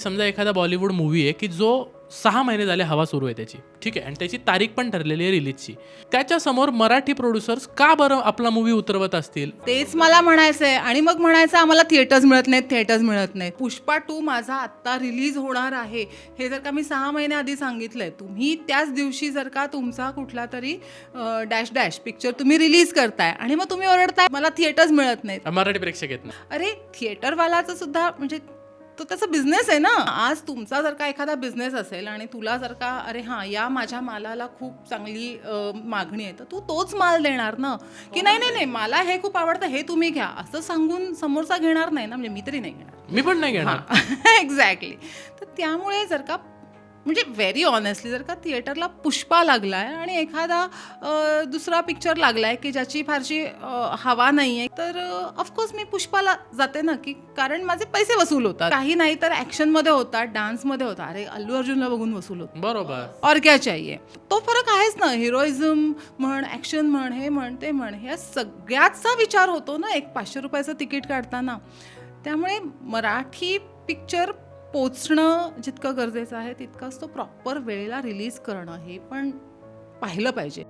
समजा एखादा बॉलिवूड मूवी आहे की जो सहा महिने झाले हवा सुरू आहे त्याची ठीक आहे? आणि त्याची तारीख पण ठरलेली आहे रिलीजची त्याच्यासमोर मराठी प्रोड्युसर्स का बरं आपला मूवी उतरवत असतील? तेच मला म्हणायचं आहे आणि मग म्हणायचं आम्हाला थिएटर्स मिळत नाहीत थिएटर्स मिळत नाहीत. पुष्पा टू माझा आत्ता रिलीज होणार आहे. हे जर का मी सहा महिने आधी सांगितलंय तुम्ही त्याच दिवशी जर का तुमचा कुठला तरी डॅश डॅश पिक्चर तुम्ही रिलीज करताय आणि मग तुम्ही ओरडताय मला थिएटर्स मिळत नाहीत. मराठी प्रेक्षक येत नाही. अरे थिएटरवालाचं सुद्धा म्हणजे तो त्याचा बिझनेस आहे ना. आज तुमचा जर का एखादा बिझनेस असेल आणि तुला जर का अरे हां या माझ्या मालाला खूप चांगली मागणी आहे तर तू तोच माल देणार ना. की नाही नाही नाही मला हे खूप आवडतं हे तुम्ही घ्या. असं सांगून समोरचा घेणार नाही ना म्हणजे मी तरी नाही घेणार. मी पण नाही घेणार. एक्झॅक्टली तर त्यामुळे जर का म्हणजे व्हेरी ऑनेस्टली जर का थिएटरला पुष्पा लागलाय आणि एखादा दुसरा पिक्चर लागलाय की ज्याची फारशी हवा नाही आहे तर ऑफकोर्स मी पुष्पाला जाते ना की कारण माझे पैसे वसूल होतात. काही नाही तर ॲक्शनमध्ये होतात डान्समध्ये होता अरे अल्लू अर्जुनला बघून वसूल होत. बरोबर. और क्या चाहिए? तो फरक आहेच ना हिरोइझम म्हण ॲक्शन म्हण हे म्हण ते म्हण ह्या सगळ्याचा विचार होतो ना एक पाचशे रुपयाचं तिकीट काढताना. त्यामुळे मराठी पिक्चर पोचणं जितकं गरजेचं आहे तितकंच तो प्रॉपर वेळेला रिलीज करणं हे पण पाहिलं पाहिजे.